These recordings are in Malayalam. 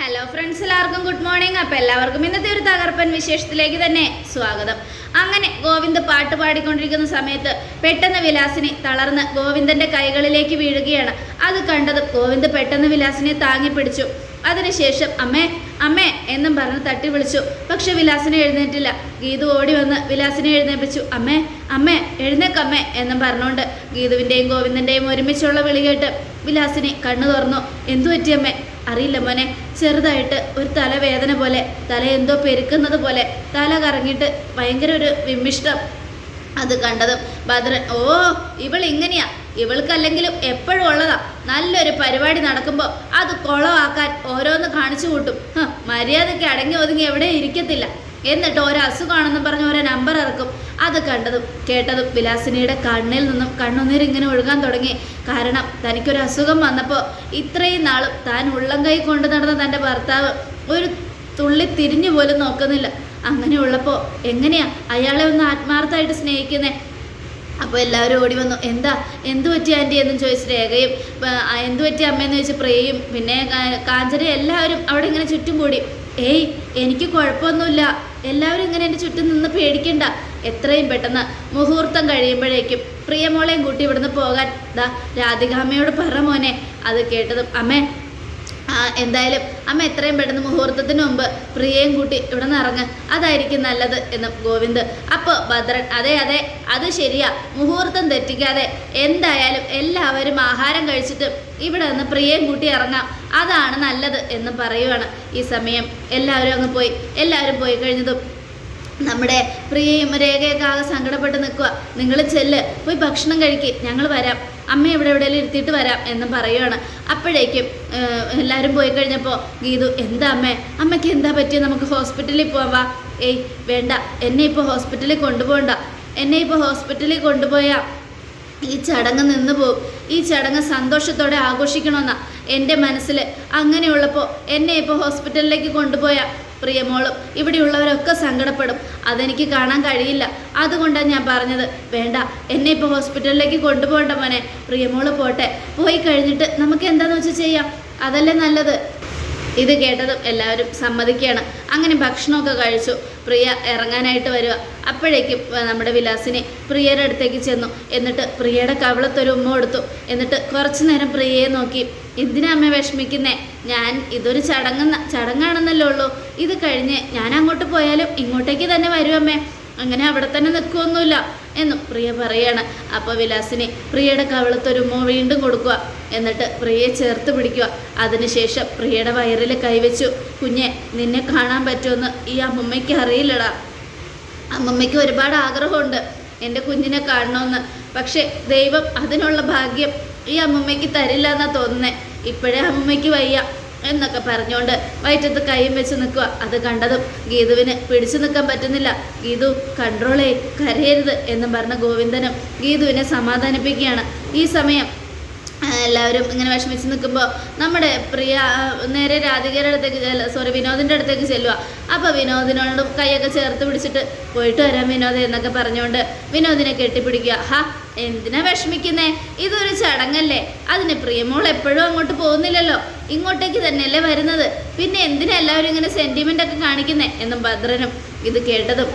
ഹലോ ഫ്രണ്ട്സ് എല്ലാവർക്കും ഗുഡ് മോർണിംഗ് അപ്പോൾ എല്ലാവർക്കും ഇന്നത്തെ ഒരു തകർപ്പൻ വിശേഷത്തിലേക്ക് തന്നെ സ്വാഗതം. അങ്ങനെ ഗോവിന്ദ് പാട്ട് പാടിക്കൊണ്ടിരിക്കുന്ന സമയത്ത് പെട്ടെന്ന് വിലാസിനെ തളർന്ന് ഗോവിന്ദന്റെ കൈകളിലേക്ക് വീഴുകയാണ്. അത് കണ്ടതും ഗോവിന്ദ് പെട്ടെന്ന് വിലാസിനെ താങ്ങി പിടിച്ചു. അതിനുശേഷം അമ്മേ അമ്മേ എന്നും പറഞ്ഞ് തട്ടി വിളിച്ചു. പക്ഷെ വിലാസിനെ എഴുന്നേറ്റില്ല. ഗീതു ഓടി വന്ന് വിലാസിനെ എഴുന്നേൽപ്പിച്ചു അമ്മേ അമ്മേ എഴുന്നേക്കമ്മേ എന്നും പറഞ്ഞുകൊണ്ട് ഗീതുവിന്റെയും ഗോവിന്ദന്റെയും ഒരുമിച്ചുള്ള വിളി കേട്ട് വിലാസിനെ കണ്ണു തുറന്നു. എന്തു പറ്റിയമ്മേ അറിയില്ല മോനെ. ചെറുതായിട്ട് ഒരു തലവേദന പോലെ തല എന്തോ പെരുക്കുന്നത് പോലെ തല കറങ്ങിയിട്ട് ഭയങ്കര ഒരു വിമിഷ്ടം അത് കണ്ടതും ഭദ്രൻ ഓ ഇവൾ ഇങ്ങനെയാ ഇവൾക്കല്ലെങ്കിലും എപ്പോഴും ഉള്ളതാ. നല്ലൊരു പരിപാടി നടക്കുമ്പോൾ അത് കുളമാക്കാൻ ഓരോന്ന് കാണിച്ചു കൂട്ടും. മര്യാദയ്ക്ക് അടങ്ങി ഒതുങ്ങി എവിടെ ഇരിക്കത്തില്ല. എന്നിട്ട് ഒരു അസുഖമാണെന്ന് പറഞ്ഞ് ഒരു നമ്പർ ഇറക്കും. അത് കണ്ടതും കേട്ടതും വിലാസിനിയുടെ കണ്ണിൽ നിന്നും കണ്ണുനീർ ഇങ്ങനെ ഒഴുകാൻ തുടങ്ങി. കാരണം തനിക്കൊരു അസുഖം വന്നപ്പോൾ ഇത്രയും നാളും താൻ ഉള്ളം കൈ കൊണ്ടു നടന്ന തന്റെ ഭർത്താവ് ഒരു തുള്ളി തിരിഞ്ഞു പോലും നോക്കുന്നില്ല. അങ്ങനെയുള്ളപ്പോൾ എങ്ങനെയാ അയാളെ ഒന്ന് ആത്മാർത്ഥമായിട്ട് സ്നേഹിക്കുന്നേ? അപ്പോൾ എല്ലാവരും ഓടി വന്നു. എന്താ? എന്തു പറ്റി ആന്റി എന്നും ചോദിച്ച് രേഖയും എന്തു പറ്റി അമ്മയെന്ന് ചോദിച്ച് പ്രിയയും പിന്നെ കാഞ്ചന എല്ലാവരും അവിടെ ഇങ്ങനെ ചുറ്റും കൂടി. ഏയ് എനിക്ക് കുഴപ്പമൊന്നുമില്ല. എല്ലാവരും ഇങ്ങനെ എന്റെ ചുറ്റും നിന്ന് പേടിക്കണ്ട. എത്രയും പെട്ടെന്ന് മുഹൂർത്തം കഴിയുമ്പോഴേക്കും പ്രിയമോളെയും കൂട്ടി ഇവിടുന്ന് പോകാൻ. ദാ രാധികാമ്മയോട് പറ മോനെ അത് കേട്ടതും അമ്മേ എന്തായാലും അമ്മ എത്രയും പെട്ടെന്ന് മുഹൂർത്തത്തിന് മുമ്പ് പ്രിയയും കൂട്ടി ഇവിടെ നിന്ന് ഇറങ്ങ്. അതായിരിക്കും നല്ലത് എന്ന് ഗോവിന്ദ്. അപ്പോൾ ഭദ്രൻ അതെ അതെ അത് ശരിയാ. മുഹൂർത്തം തെറ്റിക്കാതെ എന്തായാലും എല്ലാവരും ആഹാരം കഴിച്ചിട്ട് ഇവിടെ നിന്ന് പ്രിയയും കൂട്ടി ഇറങ്ങാം. അതാണ് നല്ലത് എന്ന് പറയുവാണ് ഈ സമയം. എല്ലാവരും അങ്ങ് പോയി. എല്ലാവരും പോയി കഴിഞ്ഞതും നമ്മുടെ പ്രിയയും രേഖയൊക്കെ ആകെ സങ്കടപ്പെട്ട് നിൽക്കുക നിങ്ങൾ ചെല്ല്. പോയി ഭക്ഷണം കഴിക്കുക ഞങ്ങൾ വരാം. അമ്മ ഇവിടെ എവിടെയെങ്കിലും ഇരുത്തിയിട്ട് വരാം എന്ന് പറയുവാണ്. അപ്പോഴേക്കും എല്ലാവരും പോയി കഴിഞ്ഞപ്പോൾ ഗീതു എന്താ അമ്മേ? അമ്മയ്ക്ക് എന്താ പറ്റിയ? നമുക്ക് ഹോസ്പിറ്റലിൽ പോവാ ഏയ് വേണ്ട. എന്നെ ഇപ്പോൾ ഹോസ്പിറ്റലിൽ കൊണ്ടുപോകണ്ട. എന്നെ ഇപ്പോൾ ഹോസ്പിറ്റലിൽ കൊണ്ടുപോയാൽ ഈ ചടങ്ങ് നിന്ന് പോകും ഈ ചടങ്ങ് സന്തോഷത്തോടെ ആഘോഷിക്കണമെന്നാ. എന്റെ മനസ്സിൽ അങ്ങനെയുള്ളപ്പോൾ എന്നെ ഇപ്പോൾ ഹോസ്പിറ്റലിലേക്ക് കൊണ്ടുപോയാൽ പ്രിയമോളും ഇവിടെയുള്ളവരൊക്കെ സങ്കടപ്പെടും. അതെനിക്ക് കാണാൻ കഴിയില്ല. അതുകൊണ്ടാണ് ഞാൻ പറഞ്ഞത്. വേണ്ട എന്നെ ഇപ്പോൾ ഹോസ്പിറ്റലിലേക്ക് കൊണ്ടുപോകണ്ട മോനെ. പ്രിയമോൾ പോട്ടെ. പോയി കഴിഞ്ഞിട്ട് നമുക്ക് എന്താണെന്ന് വെച്ചാൽ ചെയ്യാം? അതല്ലേ നല്ലത്? ഇത് കേട്ടതും എല്ലാവരും സമ്മതിക്കുകയാണ്. അങ്ങനെ ഭക്ഷണമൊക്കെ കഴിച്ചു. പ്രിയ ഇറങ്ങാനായിട്ട് വരിക അപ്പോഴേക്കും നമ്മുടെ വിലാസിനെ പ്രിയയുടെ അടുത്തേക്ക് ചെന്നു. എന്നിട്ട് പ്രിയയുടെ കവിളത്തൊരു ഉമ്മ കൊടുത്തു. എന്നിട്ട് കുറച്ചു നേരം പ്രിയയെ നോക്കി. എന്തിനാ അമ്മ വിഷമിക്കുന്നേ? ഞാൻ ഇതൊരു ചടങ്ങ് ചടങ്ങാണെന്നല്ലേ ഉള്ളൂ. ഇത് കഴിഞ്ഞ് ഞാൻ അങ്ങോട്ട് പോയാലും ഇങ്ങോട്ടേക്ക് തന്നെ വരും അമ്മേ. അങ്ങനെ അവിടെ തന്നെ നിൽക്കുമൊന്നുമില്ല എന്നും പ്രിയ പറയാണ്. അപ്പോൾ വിലാസിനെ പ്രിയയുടെ കവിളത്തൊരു ഉമ്മ വീണ്ടും കൊടുക്കുക. എന്നിട്ട് പ്രിയയെ ചേർത്ത് പിടിക്കുക. അതിനുശേഷം പ്രിയയുടെ വയറിൽ കൈവച്ചു. കുഞ്ഞെ നിന്നെ കാണാൻ പറ്റുമെന്ന് ഈ അമ്മമ്മയ്ക്ക് അറിയില്ലടാ. അമ്മമ്മയ്ക്ക് ഒരുപാട് ആഗ്രഹമുണ്ട്. എന്റെ കുഞ്ഞിനെ കാണണമെന്ന്. പക്ഷേ ദൈവം അതിനുള്ള ഭാഗ്യം ഈ അമ്മമ്മയ്ക്ക് തരില്ല എന്നാ തോന്നുന്നേ. ഇപ്പോഴേ അമ്മയ്ക്ക് വയ്യ എന്നൊക്കെ പറഞ്ഞുകൊണ്ട് വയറ്റത്ത് കൈയും വെച്ച് നിൽക്കുക. അത് കണ്ടതും ഗീതുവിന് പിടിച്ചു നിൽക്കാൻ പറ്റുന്നില്ല. ഗീതു കൺട്രോളേ കരയരുത് എന്നും പറഞ്ഞ ഗോവിന്ദനും ഗീതുവിനെ സമാധാനിപ്പിക്കുകയാണ്. ഈ സമയം എല്ലാവരും ഇങ്ങനെ വിഷമിച്ച് നിൽക്കുമ്പോൾ നമ്മുടെ പ്രിയ നേരെ രാധികയുടെ അടുത്തേക്ക് സോറി വിനോദിന്റെ അടുത്തേക്ക് ചെല്ലുക. അപ്പോൾ വിനോദിനോടും കൈയൊക്കെ ചേർത്ത് പിടിച്ചിട്ട് പോയിട്ട് വരാം വിനോദ് എന്നൊക്കെ പറഞ്ഞുകൊണ്ട് വിനോദിനെ കെട്ടിപ്പിടിക്കുക. ഹാ എന്തിനാ വിഷമിക്കുന്നേ? ഇതൊരു ചടങ്ങല്ലേ. അതിന് പ്രിയമോൾ എപ്പോഴും അങ്ങോട്ട് പോകുന്നില്ലല്ലോ. ഇങ്ങോട്ടേക്ക് തന്നെയല്ലേ വരുന്നത്. പിന്നെ എന്തിനാ എല്ലാവരും ഇങ്ങനെ സെന്റിമെന്റ് ഒക്കെ കാണിക്കുന്നേ? എന്നും ഭദ്രനും ഇത് കേട്ടതും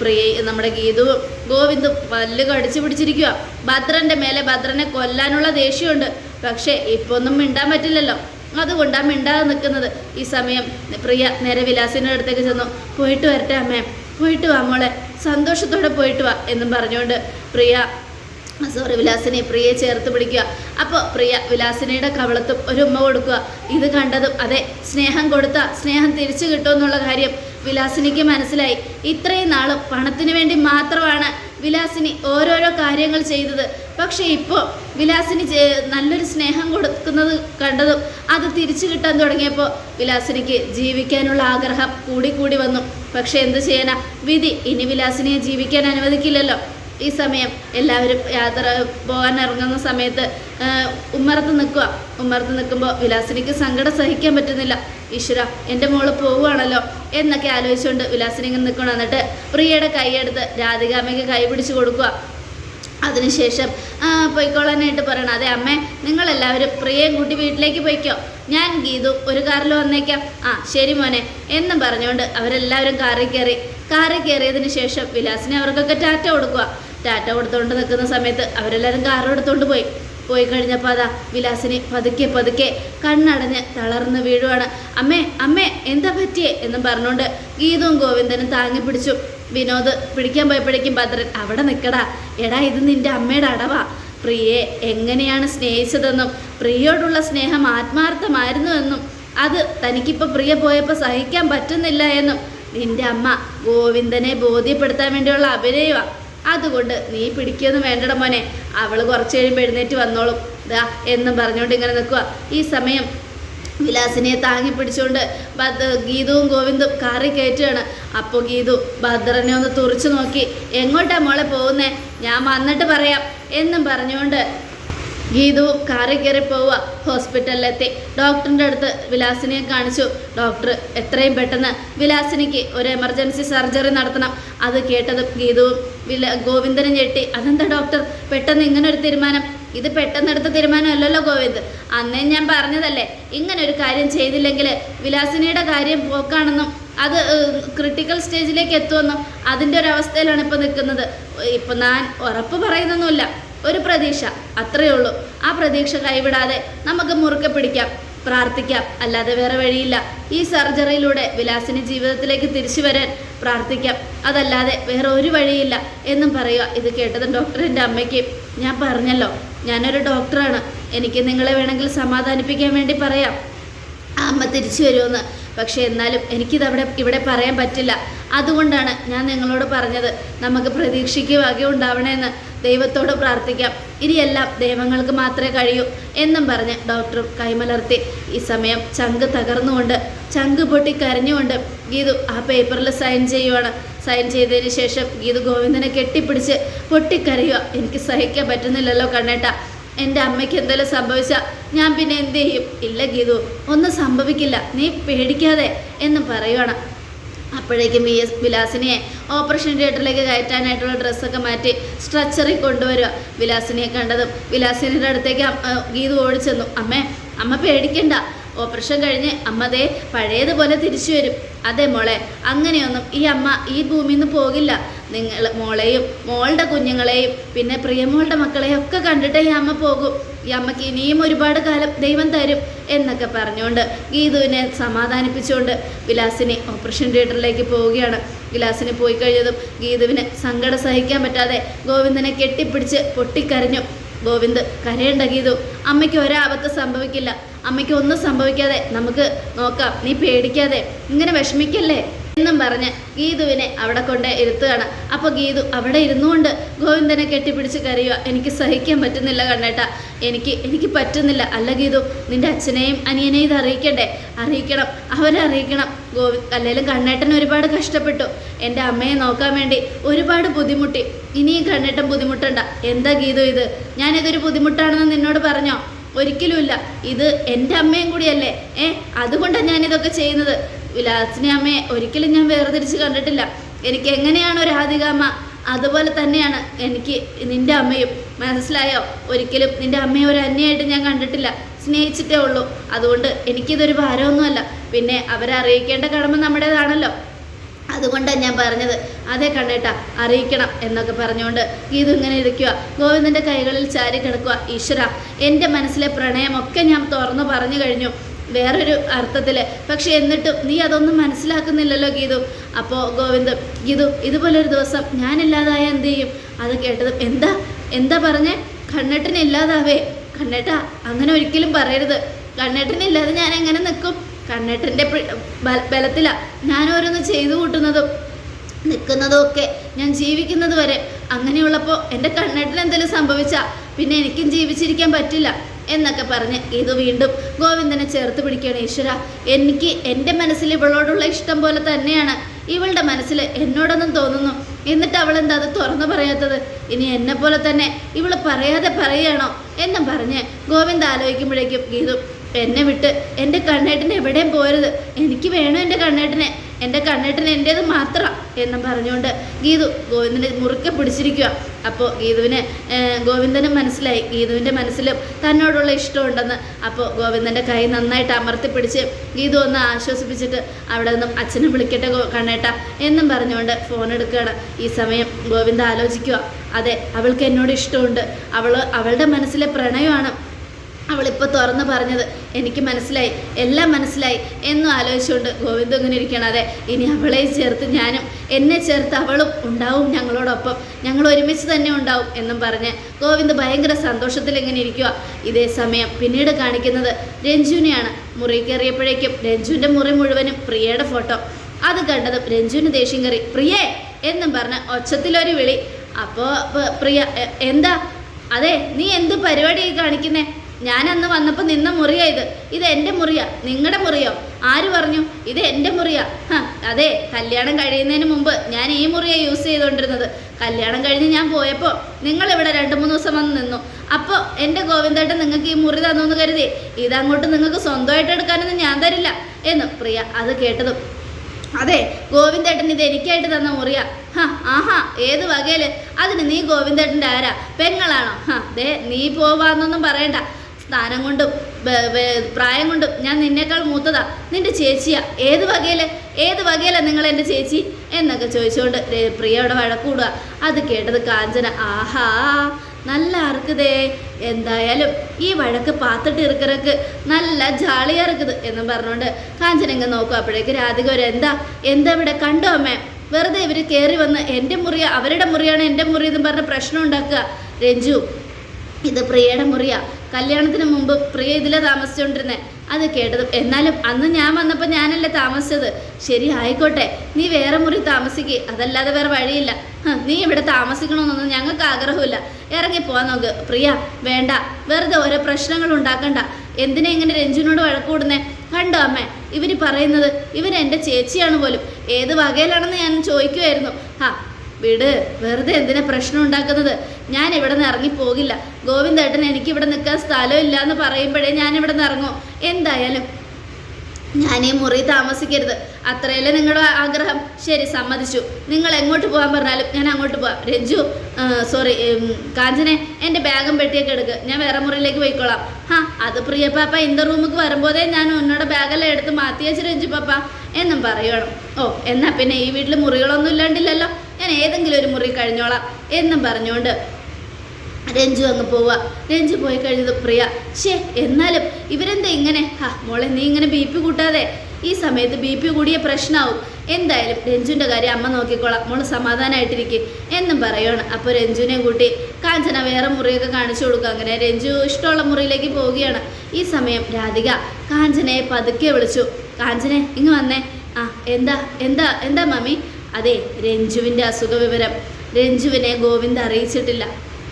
പ്രിയ നമ്മുടെ ഗീതുവും ഗോവിന്ദും പല്ല് കടിച്ചു പിടിച്ചിരിക്കുക ഭദ്രന്റെ മേലെ ഭദ്രനെ കൊല്ലാനുള്ള ദേഷ്യമുണ്ട്. പക്ഷേ ഇപ്പൊ ഒന്നും മിണ്ടാൻ പറ്റില്ലല്ലോ. അതുകൊണ്ടാണ് മിണ്ടാതെ നിൽക്കുന്നത്. ഈ സമയം പ്രിയ നേരെ വിലാസിന്റെ അടുത്തേക്ക് ചെന്നു. പോയിട്ട് വരട്ടെ അമ്മേ. പോയിട്ട് വാ മോളെ. സന്തോഷത്തോടെ പോയിട്ട് വാ എന്നും പറഞ്ഞുകൊണ്ട് പ്രിയ സോറി വിലാസിനെ പ്രിയെ ചേർത്ത് പിടിക്കുക. അപ്പോൾ പ്രിയ വിലാസിനിയുടെ കവളത്തും ഒരു ഉമ്മ കൊടുക്കുക. ഇത് കണ്ടതും അതെ സ്നേഹം കൊടുത്ത സ്നേഹം തിരിച്ചു കിട്ടുമെന്നുള്ള കാര്യം വിലാസിനിക്ക് മനസ്സിലായി. ഇത്രയും നാളും പണത്തിന് വേണ്ടി മാത്രമാണ് വിലാസിനി ഓരോരോ കാര്യങ്ങൾ ചെയ്തത്. പക്ഷേ ഇപ്പോൾ വിലാസിനി നല്ലൊരു സ്നേഹം കൊടുക്കുന്നത് കണ്ടതും അത് തിരിച്ചു കിട്ടാൻ തുടങ്ങിയപ്പോൾ വിലാസിനിക്ക് ജീവിക്കാനുള്ള ആഗ്രഹം കൂടി കൂടി വന്നു. പക്ഷേ എന്ത് ചെയ്യാനാ? വിധി ഇനി വിലാസിനിയെ ജീവിക്കാൻ അനുവദിക്കില്ലല്ലോ. ഈ സമയം എല്ലാവരും യാത്ര പോകാൻ ഇറങ്ങുന്ന സമയത്ത് ഉമ്മറത്ത് നിൽക്കുക. ഉമ്മറത്ത് നിൽക്കുമ്പോൾ വിലാസിനിക്ക് സങ്കടം സഹിക്കാൻ പറ്റുന്നില്ല. ഈശ്വര എന്റെ മോൾ പോവുകയാണല്ലോ എന്നൊക്കെ ആലോചിച്ചുകൊണ്ട് വിലാസിനി നിൽക്കണം എന്നിട്ട് പ്രിയയുടെ കൈയെടുത്ത് രാധികാമ്മയ്ക്ക് കൈ പിടിച്ചു കൊടുക്കുക. അതിനുശേഷം പൊയ്ക്കോളാനായിട്ട് പറയണം. അതെ അമ്മേ നിങ്ങളെല്ലാവരും പ്രിയയും കൂട്ടി വീട്ടിലേക്ക് പോയിക്കോ. ഞാൻ ഗീതു ഒരു കാറിൽ വന്നേക്കാം. ആ ശരി മോനെ എന്നും പറഞ്ഞുകൊണ്ട് അവരെല്ലാവരും കാറിൽ കയറി. കാറിൽ കയറിയതിന് ശേഷം വിലാസിനെ അവർക്കൊക്കെ ടാറ്റ കൊടുക്കുക. ടാറ്റ കൊടുത്തുകൊണ്ട് നിൽക്കുന്ന സമയത്ത് അവരെല്ലാവരും കാറും എടുത്തുകൊണ്ട് പോയി. പോയി കഴിഞ്ഞപ്പോൾ അതാ വിലാസിനി പതുക്കെ പതുക്കെ കണ്ണടഞ്ഞ് തളർന്ന് വീഴുവാണ്. അമ്മേ അമ്മേ എന്താ പറ്റിയേ? എന്നും പറഞ്ഞുകൊണ്ട് ഗീതവും ഗോവിന്ദനും താങ്ങി പിടിച്ചു. വിനോദ് പിടിക്കാൻ പോയപ്പോഴേക്കും ഭദ്രൻ അവിടെ നിൽക്കടാ എടാ ഇത് നിന്റെ അമ്മയുടെ അടവാ. പ്രിയയെ എങ്ങനെയാണ് സ്നേഹിച്ചതെന്നും പ്രിയയോടുള്ള സ്നേഹം ആത്മാർത്ഥമായിരുന്നു എന്നും അത് തനിക്കിപ്പോൾ പ്രിയ പോയപ്പോൾ സഹിക്കാൻ പറ്റുന്നില്ല എന്നും. നിന്റെ അമ്മ ഗോവിന്ദനെ ബോധ്യപ്പെടുത്താൻ വേണ്ടിയുള്ള അഭിനയമാണ് അതുകൊണ്ട് നീ പിടിക്കൊന്നും വേണ്ടട മോനെ. അവൾ കുറച്ച് കഴിയുമ്പോൾ എഴുന്നേറ്റ് വന്നോളും. ദാ എന്നും പറഞ്ഞുകൊണ്ട് ഇങ്ങനെ നിൽക്കുക ഈ സമയം വിലാസിനെ താങ്ങി പിടിച്ചുകൊണ്ട് ഭദ്ര ഗീതുവും ഗോവിന്ദും കാറി കയറ്റുകയാണ്. അപ്പോൾ ഗീതു ഭദ്രനെ ഒന്ന് തുറച്ചു നോക്കി. എങ്ങോട്ടാ മോളെ പോകുന്നേ? ഞാൻ വന്നിട്ട് പറയാം. എന്നും പറഞ്ഞുകൊണ്ട് ഗീതു കാറി കയറി പോവുക ഹോസ്പിറ്റലിലെത്തി. ഡോക്ടറിന്റെ അടുത്ത് വിലാസിനെ കാണിച്ചു. ഡോക്ടർ എത്രയും പെട്ടെന്ന് വിലാസിനിക്ക് ഒരു എമർജൻസി സർജറി നടത്തണം. അത് കേട്ടതും ഗീതുവും വില ഗോവിന്ദനും ഞെട്ടി അതെന്താ ഡോക്ടർ പെട്ടെന്ന് ഇങ്ങനെ ഒരു തീരുമാനം. ഇത് പെട്ടെന്ന് എടുത്ത തീരുമാനമല്ലല്ലോ ഗോവിന്ദ്. അന്നേ ഞാൻ പറഞ്ഞതല്ലേ. ഇങ്ങനെ ഒരു കാര്യം ചെയ്തില്ലെങ്കിൽ വിലാസിനിയുടെ കാര്യം പോക്കാണെന്നും അത് ക്രിട്ടിക്കൽ സ്റ്റേജിലേക്ക് എത്തുമെന്നും അതിന്റെ ഒരു അവസ്ഥയിലാണ് ഇപ്പോൾ നിൽക്കുന്നത്. ഇപ്പം ഞാൻ ഉറപ്പ് പറയുന്നൊന്നുമില്ല. ഒരു പ്രതീക്ഷ. അത്രയേ ഉള്ളൂ. ആ പ്രതീക്ഷ കൈവിടാതെ നമുക്ക് മുറുക്കെ പിടിക്കാം. പ്രാർത്ഥിക്കാം. അല്ലാതെ വേറെ വഴിയില്ല. ഈ സർജറിയിലൂടെ വിലാസിനി ജീവിതത്തിലേക്ക് തിരിച്ചു വരാൻ പ്രാർത്ഥിക്കാം. അതല്ലാതെ വേറെ ഒരു വഴിയില്ല എന്നും പറയുക. ഇത് കേട്ടതും ഡോക്ടറിന്റെ അമ്മയ്ക്ക്. ഞാൻ പറഞ്ഞല്ലോ ഞാനൊരു ഡോക്ടറാണ് എനിക്ക് നിങ്ങളെ വേണമെങ്കിൽ സമാധാനിപ്പിക്കാൻ വേണ്ടി പറയാം. അമ്മ തിരിച്ചു വരുമെന്ന്. പക്ഷേ എന്നാലും എനിക്കിത് അവിടെ ഇവിടെ പറയാൻ പറ്റില്ല. അതുകൊണ്ടാണ് ഞാൻ നിങ്ങളോട് പറഞ്ഞത്. നമുക്ക് പ്രതീക്ഷയ്ക്ക് വക ഉണ്ടാവണമെന്ന് ദൈവത്തോട് പ്രാർത്ഥിക്കാം. ഇനിയെല്ലാം ദൈവങ്ങൾക്ക് മാത്രമേ കഴിയൂ എന്നും പറഞ്ഞ് ഡോക്ടർ കൈമലർത്തി ഈ സമയം ചങ്ക് തകർന്നുകൊണ്ട് ചങ്ക് പൊട്ടി കരഞ്ഞുകൊണ്ട് ഗീതു ആ പേപ്പറിൽ സൈൻ ചെയ്യുവാണ്. സൈൻ ചെയ്തതിന് ശേഷം ഗീതു ഗോവിന്ദനെ കെട്ടിപ്പിടിച്ച് പൊട്ടിക്കരയുക എനിക്ക് സഹിക്കാൻ പറ്റുന്നില്ലല്ലോ കണ്ണേട്ട. എന്റെ അമ്മയ്ക്ക് എന്തെങ്കിലും സംഭവിച്ചാൽ ഞാൻ പിന്നെ എന്ത് ചെയ്യും? ഇല്ല ഗീതു ഒന്നും സംഭവിക്കില്ല. നീ പേടിക്കാതെ എന്ന് പറയുവാണ്. അപ്പോഴേക്കും വി എസ് വിലാസിനെ ഓപ്പറേഷൻ തിയേറ്ററിലേക്ക് കയറ്റാനായിട്ടുള്ള ഡ്രസ്സൊക്കെ മാറ്റി സ്ട്രെച്ചറിൽ കൊണ്ടുവരിക. വിലാസിനെ കണ്ടതും വിലാസിനിയുടെ അടുത്തേക്ക് ഗീതു ഓടിച്ചെന്നു. അമ്മേ അമ്മ പേടിക്കണ്ട. ഓപ്പറേഷൻ കഴിഞ്ഞ് അമ്മ ദേ പഴയതുപോലെ തിരിച്ചു വരും. അതെ മോളെ അങ്ങനെയൊന്നും ഈ അമ്മ ഈ ഭൂമിയിൽ നിന്ന് പോകില്ല. നിങ്ങൾ മോളെയും മോളുടെ കുഞ്ഞുങ്ങളെയും പിന്നെ പ്രിയമോളുടെ മക്കളെയും ഒക്കെ കണ്ടിട്ടേ ഈ അമ്മ പോകും. ഈ അമ്മയ്ക്ക് ഇനിയും ഒരുപാട് കാലം ദൈവം തരും എന്നൊക്കെ പറഞ്ഞുകൊണ്ട് ഗീതുവിനെ സമാധാനിപ്പിച്ചുകൊണ്ട് വിലാസിനി ഓപ്പറേഷൻ തിയേറ്ററിലേക്ക് പോവുകയാണ്. വിലാസിന് പോയി കഴിഞ്ഞതും ഗീതുവിന് സങ്കടം സഹിക്കാൻ പറ്റാതെ ഗോവിന്ദനെ കെട്ടിപ്പിടിച്ച് പൊട്ടിക്കരഞ്ഞു. ഗോവിന്ദ് കരയേണ്ട ഗീതു അമ്മയ്ക്ക് ഒരാപത്ത് സംഭവിക്കില്ല. അമ്മയ്ക്ക് ഒന്നും സംഭവിക്കാതെ നമുക്ക് നോക്കാം. നീ പേടിക്കാതെ. ഇങ്ങനെ വിഷമിക്കല്ലേ? എന്നും പറഞ്ഞ് ഗീതുവിനെ അവിടെ കൊണ്ട് ഇരുത്തുകയാണ്. അപ്പോൾ ഗീതു അവിടെ ഇരുന്നുകൊണ്ട് ഗോവിന്ദനെ കെട്ടിപ്പിടിച്ച് കരയുക എനിക്ക് സഹിക്കാൻ പറ്റുന്നില്ല കണ്ണേട്ട. എനിക്ക് എനിക്ക് പറ്റുന്നില്ല. അല്ല ഗീതു നിന്റെ അച്ഛനെയും അനിയനെയും ഇത് അറിയിക്കണ്ടേ? അറിയിക്കണം. അവരെ അറിയിക്കണം. ഗോവി അല്ലെങ്കിലും കണ്ണേട്ടൻ ഒരുപാട് കഷ്ടപ്പെട്ടു. എന്റെ അമ്മയെ നോക്കാൻ വേണ്ടി ഒരുപാട് ബുദ്ധിമുട്ടി. ഇനിയും കണ്ണേട്ടൻ ബുദ്ധിമുട്ടണ്ട. എന്താ ഗീതു ഇത്? ഞാനിതൊരു ബുദ്ധിമുട്ടാണെന്ന് നിന്നോട് പറഞ്ഞോ? ഒരിക്കലുമില്ല. ഇത് എന്റെ അമ്മയും കൂടിയല്ലേ? ഏ അതുകൊണ്ടാണ് ഞാനിതൊക്കെ ചെയ്യുന്നത്. വിലാസിനെ അമ്മയെ ഒരിക്കലും ഞാൻ വേർതിരിച്ച് കണ്ടിട്ടില്ല. എനിക്ക് എങ്ങനെയാണ് ഒരു രാധികാമ്മ അതുപോലെ തന്നെയാണ് എനിക്ക് നിന്റെ അമ്മയും. മനസ്സിലായോ? ഒരിക്കലും നിന്റെ അമ്മയെ ഒരു അന്യമായിട്ട് ഞാൻ കണ്ടിട്ടില്ല. സ്നേഹിച്ചിട്ടേ ഉള്ളൂ. അതുകൊണ്ട് എനിക്കിതൊരു ഭാരമൊന്നുമല്ല. പിന്നെ അവരെ അറിയിക്കേണ്ട കടമ നമ്മുടേതാണല്ലോ. അതുകൊണ്ടാണ് ഞാൻ പറഞ്ഞത്. അതേ കണ്ടേട്ടാ അറിയിക്കണം എന്നൊക്കെ പറഞ്ഞുകൊണ്ട് ഗീതു ഇങ്ങനെ ഇരിക്കുക ഗോവിന്ദന്റെ കൈകളിൽ ചാരി കിടക്കുക ഈശ്വര എന്റെ മനസ്സിലെ പ്രണയമൊക്കെ ഞാൻ തുറന്നു പറഞ്ഞു കഴിഞ്ഞു. വേറൊരു അർത്ഥത്തിൽ പക്ഷെ എന്നിട്ടും നീ അതൊന്നും മനസ്സിലാക്കുന്നില്ലല്ലോ ഗീതു. അപ്പോൾ ഗോവിന്ദ് ഗീതു ഇതുപോലൊരു ദിവസം ഞാനില്ലാതായ എന്ത് ചെയ്യും? അത് കേട്ടത് എന്താ എന്താ പറഞ്ഞേ? കണ്ണേട്ടനില്ലാതാവേ. കണ്ണേട്ടാ അങ്ങനെ ഒരിക്കലും പറയരുത്. കണ്ണേട്ടനില്ലാതെ ഞാൻ എങ്ങനെ നിൽക്കും? കണ്ണേട്ടന്റെ ബലത്തിലാണ് ഞാനോരോന്ന് ചെയ്തു കൂട്ടുന്നതും നിൽക്കുന്നതും ഒക്കെ ഞാൻ ജീവിക്കുന്നത് വരെ. അങ്ങനെയുള്ളപ്പോൾ എന്റെ കണ്ണേട്ടൻ എന്തെങ്കിലും സംഭവിച്ചാൽ പിന്നെ എനിക്കും ജീവിച്ചിരിക്കാൻ പറ്റില്ല എന്നൊക്കെ പറഞ്ഞ് ഇത് വീണ്ടും ഗോവിന്ദനെ ചേർത്ത് പിടിക്കുകയാണ് ഈശ്വര. എനിക്ക് എന്റെ മനസ്സിൽ ഇവളോടുള്ള ഇഷ്ടം പോലെ തന്നെയാണ്. ഇവളുടെ മനസ്സിൽ എന്നോടൊന്നും തോന്നുന്നു. എന്നിട്ട് അവൾ എന്താ അത് തുറന്നു പറയാത്തത്? ഇനി എന്നെ പോലെ തന്നെ ഇവൾ പറയാതെ പറയുകയാണോ എന്നും പറഞ്ഞ് ഗോവിന്ദ് ആലോചിക്കുമ്പോഴേക്കും ഗീതു എന്നെ വിട്ട് എന്റെ കണ്ണേട്ടനെ എവിടെയും പോരുത്. എനിക്ക് വേണം എന്റെ കണ്ണേട്ടനെ. എന്റെ കണ്ണേട്ടൻ എന്റേത് മാത്രം എന്നും പറഞ്ഞുകൊണ്ട് ഗീതു ഗോവിന്ദനെ മുറുക്കെ പിടിച്ചിരിക്കുക അപ്പോൾ ഗീതുവിന് ഗോവിന്ദനും മനസ്സിലായി. ഗീതുവിന്റെ മനസ്സിലും തന്നോടുള്ള ഇഷ്ടമുണ്ടെന്ന്. അപ്പോൾ ഗോവിന്ദന്റെ കൈ നന്നായിട്ട് അമർത്തി പിടിച്ച് ഗീതു ഒന്ന് ആശ്വസിപ്പിച്ചിട്ട് അവിടെ നിന്നും അച്ഛനെ വിളിക്കട്ടെ കണ്ണേട്ട എന്നും പറഞ്ഞുകൊണ്ട് ഫോൺ എടുക്കുകയാണ്. ഈ സമയം ഗോവിന്ദ ആലോചിക്കുക അതെ അവൾക്ക് എന്നോട് ഇഷ്ടമുണ്ട്. അവൾ അവളുടെ മനസ്സിലെ പ്രണയമാണ്. അവളിപ്പോൾ തുറന്ന് പറഞ്ഞത് എനിക്ക് മനസ്സിലായി എല്ലാം മനസ്സിലായി എന്നും ആലോചിച്ചുകൊണ്ട് ഗോവിന്ദ ഇങ്ങനെ ഇരിക്കണം അതെ ഇനി അവളെ ചേർത്ത് ഞാനും എന്നെ ചേർത്ത് അവളും ഉണ്ടാവും ഞങ്ങളോടൊപ്പം. ഞങ്ങൾ ഒരുമിച്ച് തന്നെ ഉണ്ടാവും എന്നും പറഞ്ഞ് ഗോവിന്ദ് ഭയങ്കര സന്തോഷത്തിൽ ഇങ്ങനെ ഇരിക്കുക ഇതേ സമയം പിന്നീട് കാണിക്കുന്നത് രഞ്ജുവിനെയാണ്. മുറി കയറിയപ്പോഴേക്കും രഞ്ജുവിന്റെ മുറി മുഴുവനും പ്രിയയുടെ ഫോട്ടോ. അത് കണ്ടതും രഞ്ജുവിന് ദേഷ്യം കയറി പ്രിയേ എന്നും പറഞ്ഞ് ഒച്ചത്തിലൊരു വിളി. അപ്പോൾ പ്രിയ എന്താ? അതെ നീ എന്ത് പരിപാടിയായി കാണിക്കുന്നേ? ഞാൻ അന്ന് വന്നപ്പോൾ നിന്ന മുറിയാ ഇത്. ഇത് എന്റെ മുറിയ. നിങ്ങളുടെ മുറിയോ? ആര് പറഞ്ഞു? ഇത് എന്റെ മുറിയ. അതെ കല്യാണം കഴിയുന്നതിന് മുമ്പ് ഞാൻ ഈ മുറിയ യൂസ് ചെയ്തുകൊണ്ടിരുന്നത് കല്യാണം കഴിഞ്ഞ് ഞാൻ പോയപ്പോൾ നിങ്ങൾ ഇവിടെ രണ്ട് മൂന്ന് ദിവസം വന്ന് നിന്നു. അപ്പോൾ എന്റെ ഗോവിന്ദേട്ടൻ നിങ്ങൾക്ക് ഈ മുറി തന്നു എന്ന് കരുതി. ഇതങ്ങോട്ട് നിങ്ങൾക്ക് സ്വന്തമായിട്ട് എടുക്കാനൊന്നും ഞാൻ തരില്ല എന്ന് പ്രിയ അത് കേട്ടതും. അതെ ഗോവിന്ദേട്ടൻ ഇത് എനിക്കായിട്ട് തന്ന മുറിയ. ഹാ ആഹാ ഏത് വകയിൽ? അതിന് നീ ഗോവിന്ദേട്ടന്റെ ആരാ? പെങ്ങളാണോ? ഹാ ദേ നീ പോവാന്നൊന്നും പറയണ്ട. സ്ഥാനം കൊണ്ടും പ്രായം കൊണ്ടും ഞാൻ നിന്നേക്കാൾ മൂത്തതാ നിന്റെ ചേച്ചിയാ. ഏത് വകയിൽ ഏത് വകയിലാ നിങ്ങൾ എന്റെ ചേച്ചി? എന്നൊക്കെ ചോദിച്ചുകൊണ്ട് പ്രിയയുടെ വഴക്കൂടുക. അത് കേട്ടത് കാഞ്ചന ആഹാ നല്ല അറുക്കുതേ. എന്തായാലും ഈ വഴക്ക് പാത്തിട്ട് ഇറുക്കറക്ക് നല്ല ജാളിയാ ഇറുക്കുത് എന്നും പറഞ്ഞുകൊണ്ട് കാഞ്ചന ഇങ്ങ് നോക്കും. അപ്പോഴേക്ക് രാധിക ഒരു എന്താ എന്താ ഇവിടെ കണ്ടോ അമ്മേ? വെറുതെ ഇവർ കയറി വന്ന് എന്റെ മുറിയ അവരുടെ മുറിയാണ് എന്റെ മുറി എന്ന് പറഞ്ഞ് പ്രശ്നം ഉണ്ടാക്കുക. രഞ്ജു ഇത് പ്രിയയുടെ മുറിയാ. കല്യാണത്തിന് മുമ്പ് പ്രിയ ഇതിലെ താമസിച്ചുകൊണ്ടിരുന്നേ അത് കേട്ടത് എന്നാലും അന്ന് ഞാൻ വന്നപ്പോൾ ഞാനല്ലേ താമസിച്ചത്. ശരി ആയിക്കോട്ടെ. നീ വേറെ മുറി താമസിക്കേ. അതല്ലാതെ വേറെ വഴിയില്ല. നീ ഇവിടെ താമസിക്കണമെന്നൊന്നും ഞങ്ങൾക്ക് ആഗ്രഹമില്ല ഇറങ്ങി പോവാൻ നോക്ക്. പ്രിയ വേണ്ട. വെറുതെ ഓരോ പ്രശ്നങ്ങൾ ഉണ്ടാക്കണ്ട. എന്തിനാ ഇങ്ങനെ രഞ്ജുവിനോട് വഴക്കൂടുന്നേ കണ്ടോ അമ്മേ ഇവർ പറയുന്നത് ഇവൻ എന്റെ ചേച്ചിയാണ് പോലും. ഏത് വകയിലാണെന്ന് ഞാൻ ചോദിക്കുമായിരുന്നു ഹാ വിട്. വെറുതെ എന്തിനാ പ്രശ്നം ഉണ്ടാക്കുന്നത്? ഞാൻ ഇവിടെ നിന്ന് ഇറങ്ങി പോകില്ല. ഗോവിന്ദേട്ടൻ എനിക്ക് ഇവിടെ നിൽക്കാൻ സ്ഥലമില്ല എന്ന് പറയുമ്പോഴേ ഞാൻ ഇവിടെ നിന്ന് ഇറങ്ങും. എന്തായാലും ഞാൻ ഈ മുറി താമസിക്കരുത്. അത്രയല്ലേ നിങ്ങളുടെ ആഗ്രഹം? ശരി സമ്മതിച്ചു. നിങ്ങൾ എങ്ങോട്ട് പോകാൻ പറഞ്ഞാലും ഞാൻ അങ്ങോട്ട് പോവാം. രഞ്ജു സോറി കാഞ്ചനെ എന്റെ ബാഗും പെട്ടിയൊക്കെ എടുക്കുക ഞാൻ വേറെ മുറിയിലേക്ക് പോയിക്കോളാം. ഹാ അത് പ്രിയ പാപ്പ ഇന്ന റൂമിക്ക് വരുമ്പോഴേ ഞാൻ ഉന്നോടെ ബാഗെല്ലാം എടുത്ത് മാറ്റി രഞ്ജു പാപ്പ എന്നും പറയണം. ഓ എന്നാ പിന്നെ ഈ വീട്ടിൽ മുറികളൊന്നും ഇല്ലാണ്ടില്ലല്ലോ? ഞാൻ ഏതെങ്കിലും ഒരു മുറി കഴിഞ്ഞോളാം എന്നും പറഞ്ഞുകൊണ്ട് രഞ്ജു അങ്ങ് പോവുക. രഞ്ജു പോയി കഴിഞ്ഞത് പ്രിയ. ഷേ എന്നാലും ഇവരെന്താ ഇങ്ങനെ? ആ മോളെ നീ ഇങ്ങനെ ബി പി കൂട്ടാതെ. ഈ സമയത്ത് ബി പി കൂടിയ പ്രശ്നമാവും എന്തായാലും രഞ്ജുവിന്റെ കാര്യം അമ്മ നോക്കിക്കോളാം. മോൾ സമാധാനമായിട്ടിരിക്കും എന്നും പറയുകയാണ് അപ്പോൾ രഞ്ജുവിനെ കൂട്ടി കാഞ്ചന വേറെ മുറിയൊക്കെ കാണിച്ചു കൊടുക്കുക അങ്ങനെ രഞ്ജു ഇഷ്ടമുള്ള മുറിയിലേക്ക് പോവുകയാണ്. ഈ സമയം രാധിക കാഞ്ചനയെ പതുക്കെ വിളിച്ചു. കാഞ്ചനെ ഇങ്ങ് വന്നേ. ആ എന്താ എന്താ എന്താ മമ്മി അതെ രഞ്ജുവിന്റെ അസുഖ വിവരം രഞ്ജുവിനെ ഗോവിന്ദ് അറിയിച്ചിട്ടില്ല.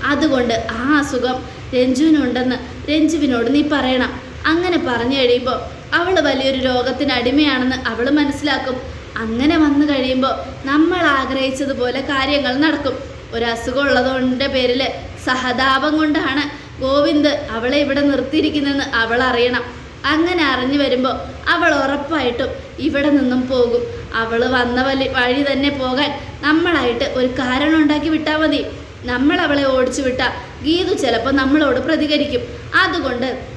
അതുകൊണ്ട് ആ അസുഖം രഞ്ജുവിനുണ്ടെന്ന് രഞ്ജുവിനോട് നീ പറയണം. അങ്ങനെ പറഞ്ഞു കഴിയുമ്പോൾ അവൾ വലിയൊരു രോഗത്തിന് അടിമയാണെന്ന് അവൾ മനസ്സിലാക്കും. അങ്ങനെ വന്നു കഴിയുമ്പോൾ നമ്മൾ ആഗ്രഹിച്ചതുപോലെ കാര്യങ്ങൾ നടക്കും. ഒരു അസുഖം ഉള്ളതുകൊണ്ട് പേരിൽ സഹതാപം കൊണ്ടാണ് ഗോവിന്ദ് അവളെ ഇവിടെ നിർത്തിയിരിക്കുന്നതെന്ന് അവൾ അറിയണം. അങ്ങനെ അറിഞ്ഞു വരുമ്പോൾ അവൾ ഉറപ്പായിട്ടും ഇവിടെ നിന്നും പോകും. അവൾ വന്ന വലി വഴി തന്നെ പോകാൻ നമ്മളായിട്ട് ഒരു കാരണം ഉണ്ടാക്കി വിട്ടാൽ മതി. നമ്മൾ അവളെ ഓടിച്ചു വിട്ടാൽ ഗീതു ചിലപ്പോൾ നമ്മളോട് പ്രതികരിക്കും. അതുകൊണ്ട്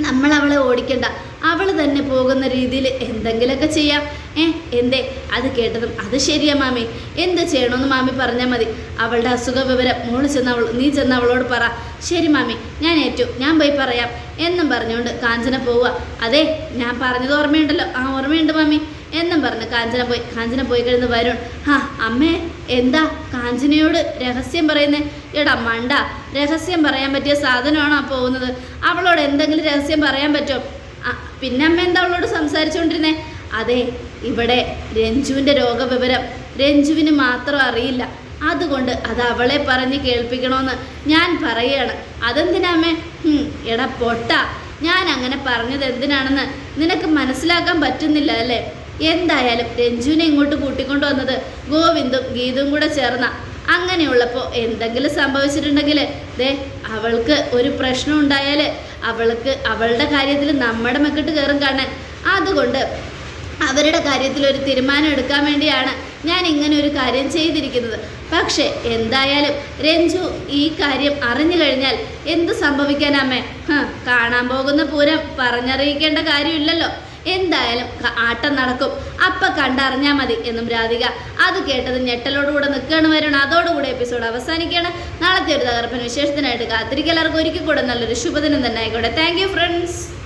നമ്മൾ അവളെ ഓടിക്കണ്ട. അവൾ തന്നെ പോകുന്ന രീതിയിൽ എന്തെങ്കിലുമൊക്കെ ചെയ്യാം. ഏ എന്തേ? അത് കേട്ടതും അത് ശരിയാ മാമി. എന്ത് ചെയ്യണമെന്ന് മാമി പറഞ്ഞാൽ മതി. അവളുടെ അസുഖ വിവരം മോൾ ചെന്ന് അവൾ നീ ചെന്ന് അവളോട് പറ. ശരി മാമി ഞാൻ ഏറ്റു. ഞാൻ പോയി പറയാം. എന്നും പറഞ്ഞുകൊണ്ട് കാഞ്ചന പോവുക. അതെ ഞാൻ പറഞ്ഞത് ഓർമ്മയുണ്ടല്ലോ. ആ ഓർമ്മയുണ്ട് മമ്മി എന്നും പറഞ്ഞ് കാഞ്ചന പോയി. കാഞ്ചന പോയി കഴിഞ്ഞ് വരുൺ. ഹാ അമ്മേ എന്താ കാഞ്ചനയോട് രഹസ്യം പറയുന്നേ? എടാ മണ്ട. രഹസ്യം പറയാൻ പറ്റിയ സാധനമാണോ ആ പോകുന്നത്? അവളോട് എന്തെങ്കിലും രഹസ്യം പറയാൻ പറ്റുമോ ആ, പിന്നെ അമ്മ എന്താ അവളോട് സംസാരിച്ചുകൊണ്ടിരുന്നേ? അതെ ഇവിടെ രഞ്ജുവിന്റെ രോഗവിവരം രഞ്ജുവിന് മാത്രം അറിയില്ല. അതുകൊണ്ട് അത് അവളെ പറഞ്ഞ് കേൾപ്പിക്കണമെന്ന് ഞാൻ പറയാണ്. അതെന്തിനാമേ എട പൊട്ട ഞാൻ അങ്ങനെ പറഞ്ഞത് എന്തിനാണെന്ന് നിനക്ക് മനസ്സിലാക്കാൻ പറ്റുന്നില്ല അല്ലേ? എന്തായാലും രഞ്ജുവിനെ ഇങ്ങോട്ട് കൂട്ടിക്കൊണ്ടു വന്നത് ഗോവിന്ദും ഗീതും കൂടെ ചേർന്ന അങ്ങനെയുള്ളപ്പോൾ എന്തെങ്കിലും സംഭവിച്ചിട്ടുണ്ടെങ്കിൽ ദേ അവൾക്ക് ഒരു പ്രശ്നം ഉണ്ടായാൽ അവൾക്ക് അവളുടെ കാര്യത്തിൽ നമ്മുടെ മെക്കിട്ട് കയറും കാണാൻ അതുകൊണ്ട് അവരുടെ കാര്യത്തിൽ ഒരു തീരുമാനം എടുക്കാൻ വേണ്ടിയാണ് ഞാൻ ഇങ്ങനെ ഒരു കാര്യം ചെയ്തിരിക്കുന്നത്. പക്ഷേ എന്തായാലും രഞ്ജു ഈ കാര്യം അറിഞ്ഞു കഴിഞ്ഞാൽ എന്ത് സംഭവിക്കാനമ്മേ കാണാൻ പോകുന്ന പൂരം പറഞ്ഞറിയിക്കേണ്ട കാര്യമില്ലല്ലോ. എന്തായാലും ആട്ടം നടക്കും. അപ്പ കണ്ടറിഞ്ഞാൽ മതി എന്നും രാധിക. അത് കേട്ടത് ഞെട്ടലോടുകൂടെ നിൽക്കുകയാണ് വരണം അതോടുകൂടെ എപ്പിസോഡ് അവസാനിക്കുകയാണ്. നാളത്തെ ഒരു തകർപ്പൻ വിശേഷത്തിനായിട്ട് കാത്തിരിക്കുക. എല്ലാവർക്കും ഒരിക്കൽ കൂടെ നല്ലൊരു ശുഭദിനം തന്നെ ആയിക്കോട്ടെ. Thank friends